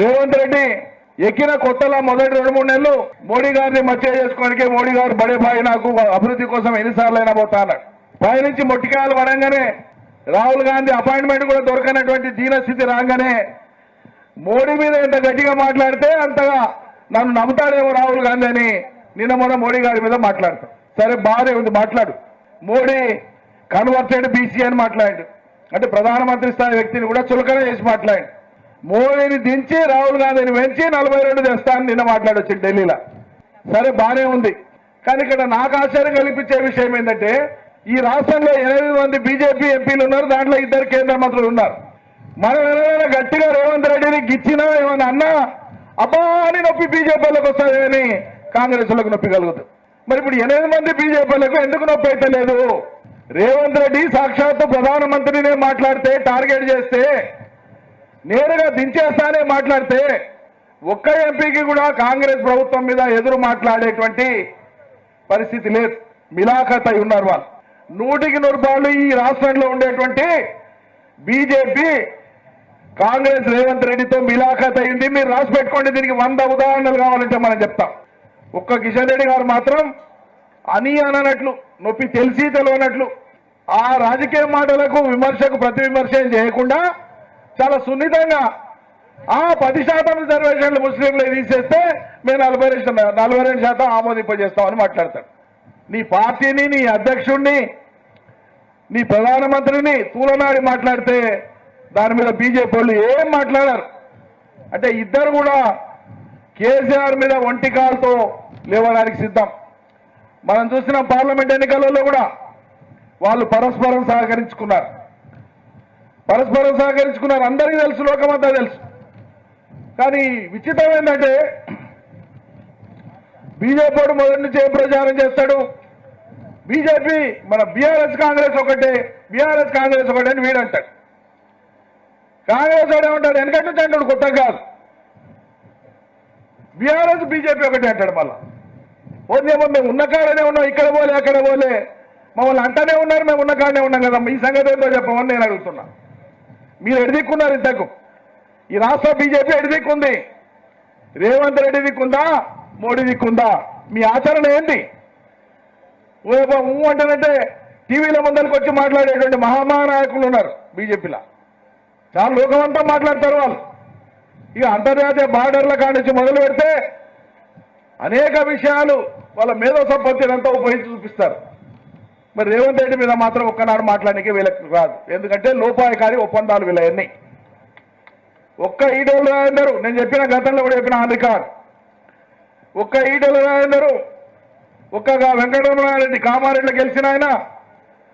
రేవంత్ రెడ్డి ఎక్కిన కొత్తలో మొదటి రెండు మూడు నెలలు మోడీ గారిని మచ్చ చేసుకోవడానికి మోడీ గారు బడే భాయి నాకు అభివృద్ధి కోసం ఎన్నిసార్లు అయినా పోతాను పైనుంచి మొట్టికాయలు పడంగానే రాహుల్ గాంధీ అపాయింట్మెంట్ కూడా దొరకనటువంటి దీనస్థితి రాగానే మోడీ మీద ఎంత గట్టిగా మాట్లాడితే అంతగా నన్ను నమ్ముతాడేమో రాహుల్ గాంధీ అని నిన్న మొన్న మోడీ గారి మీద మాట్లాడతాడు సరే బాగానే ఉంది మాట్లాడు. మోడీ కన్వర్టెడ్ బీసీ అని మాట్లాడు. అంటే ప్రధానమంత్రి స్థాయి వ్యక్తిని కూడా చులకన చేసి మాట్లాడు. మోదీని దించి రాహుల్ గాంధీని పెంచి నలభై రెండు తెస్తానని నిన్న మాట్లాడొచ్చు ఢిల్లీలో. సరే బానే ఉంది. కానీ ఇక్కడ నాకు ఆశ్చర్యం కల్పించే విషయం ఏంటంటే ఈ రాష్ట్రంలో ఎనిమిది మంది బీజేపీ ఎంపీలు ఉన్నారు దాంట్లో ఇద్దరు కేంద్ర మంత్రులు ఉన్నారు. మనం ఏమైనా గట్టిగా రేవంత్ రెడ్డిని గిచ్చినా ఏమైనా అన్నా అబ్బా అని నొప్పి బీజేపీలకు వస్తుందని కాంగ్రెస్లకు నొప్పి కలుగుతుంది మరి ఇప్పుడు ఎనిమిది మంది బీజేపీలకు ఎందుకు నొప్పి అయితే లేదు? రేవంత్ రెడ్డి సాక్షాత్తు ప్రధానమంత్రినే మాట్లాడితే టార్గెట్ చేస్తే నేరుగా దించేస్తానే మాట్లాడితే ఒక్క ఎంపీకి కూడా కాంగ్రెస్ ప్రభుత్వం మీద ఎదురు మాట్లాడేటువంటి పరిస్థితి లేదు. మిలాఖత్ అయి ఉన్నారు వాళ్ళు. నూటికి నూరు ఈ రాష్ట్రంలో ఉండేటువంటి బీజేపీ కాంగ్రెస్ రేవంత్ రెడ్డితో మిలాఖత్ అయింది. మీరు రాసి పెట్టుకోండి దీనికి వంద ఉదాహరణలు కావాలంటే మనం చెప్తాం. ఒక్క కిషన్ రెడ్డి గారు మాత్రం అని అననట్లు నొప్పి తెలిసి తెలియనట్లు ఆ రాజకీయ మాటలకు విమర్శకు ప్రతి విమర్శ చేయకుండా చాలా సున్నితంగా. ఆ పది శాతం రిజర్వేషన్లు ముస్లింలు తీసేస్తే మేము నలభై రెండు నలభై రెండు శాతం ఆమోదింపజేస్తామని మాట్లాడతాడు. నీ పార్టీని నీ అధ్యక్షుడిని నీ ప్రధానమంత్రిని తూలనాడి మాట్లాడితే దాని మీద బీజేపీ వాళ్ళు ఏం మాట్లాడారు? అంటే ఇద్దరు కూడా కేసీఆర్ మీద ఒంటి కాలుతో లేవడానికి సిద్ధం. మనం చూసిన పార్లమెంట్ ఎన్నికలలో కూడా వాళ్ళు పరస్పరం సహకరించుకున్నారు. పరస్పరం సహకరించుకున్నారు. అందరికీ తెలుసు లోకమంతా తెలుసు. కానీ విచిత్రం ఏంటంటే బీజేపీ వాడు మొదటి నుంచి ప్రచారం చేస్తాడు? బీజేపీ మన బీఆర్ఎస్ కాంగ్రెస్ ఒకటే బీఆర్ఎస్ కాంగ్రెస్ ఒకటే అని వీడంటాడు కాంగ్రెస్ వాడు ఏమంటాడు? వెనకటి నుంచి అంటాడు కొత్తగా కాదు. బీఆర్ఎస్ బీజేపీ ఒకటే అంటాడు మళ్ళా. పోతేమో మేము ఉన్న కాడనే ఉన్నాం ఇక్కడ పోలే అక్కడ పోలే. మమ్మల్ని అంటనే ఉన్నారు మేము ఉన్న కాడనే ఉన్నాం కదా ఈ సంగతి ఏంటో చెప్పమని నేను అడుగుతున్నా. మీరు ఎడిదిక్కున్నారు ఇంతకు. ఈ రాష్ట్ర బీజేపీ ఎడదిక్కుంది. రేవంత్ రెడ్డి దిక్కుందా? మోడీ దిక్కుందా? మీ ఆచరణ ఏంటి? ఊ అంటేనంటే టీవీల ముందరికి వచ్చి మాట్లాడేటువంటి మహామహానాయకులు ఉన్నారు బీజేపీలో. చాలా లోకమంతా మాట్లాడతారు వాళ్ళు. ఇక అంతర్జాతీయ బార్డర్ల కాడి నుంచి మొదలు పెడితే అనేక విషయాలు వాళ్ళ మేధో సంపత్తిని అంతా ఉపయోగించి చూపిస్తారు. మరి రేవంత్ రెడ్డి మీద మాత్రం ఒక్కనాడు మాట్లాడడానికి వీళ్ళకి రాదు. ఎందుకంటే లోపాయకారి ఒప్పందాలు వీళ్ళన్నీ ఒక్క ఈటలు రాయందరు నేను చెప్పిన గతంలో కూడా చెప్పిన ఆన్ ఒక్క ఈటలు రాయందరు ఒక్క వెంకటరమణారెడ్డి కామారెడ్డి గెలిచిన ఆయన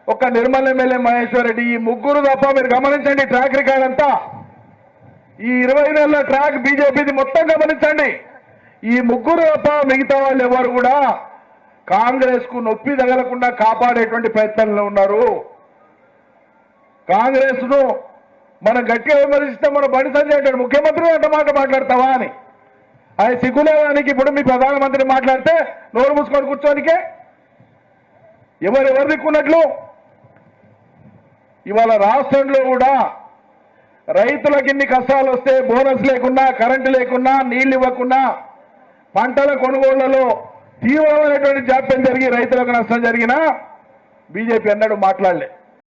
ఒక్క నిర్మల్ ఎమ్మెల్యే మహేశ్వర్ రెడ్డి ఈ ముగ్గురు తప్ప మీరు గమనించండి ట్రాక్ రికార్డ్ అంతా. ఈ ఇరవై నెలల ట్రాక్ బీజేపీది మొత్తం గమనించండి. ఈ ముగ్గురు తప్ప మిగతా వాళ్ళు ఎవరు కూడా కాంగ్రెస్కు నొప్పి తగలకుండా కాపాడేటువంటి ప్రయత్నంలో ఉన్నారు. కాంగ్రెస్ను మనం గట్టిగా విమర్శిస్తే మన బండి సంజయ్ అంటాడు ముఖ్యమంత్రి అంత మాట మాట్లాడతావా? అని. ఆయన సిగ్గులేదానికి ఇప్పుడు మీ ప్రధానమంత్రి మాట్లాడితే నోరు మూసుకొని కూర్చోనికే ఎవరెవరు దిక్కున్నట్లు? ఇవాళ రాష్ట్రంలో కూడా రైతులకు ఇన్ని కష్టాలు వస్తే బోనస్ లేకున్నా కరెంటు లేకున్నా నీళ్ళు ఇవ్వకున్నా పంటల కొనుగోళ్ళలో తీవ్రమైనటువంటి జాప్యం జరిగి రైతులకు నష్టం జరిగినా బీజేపీ అన్నాడు మాట్లాడలే.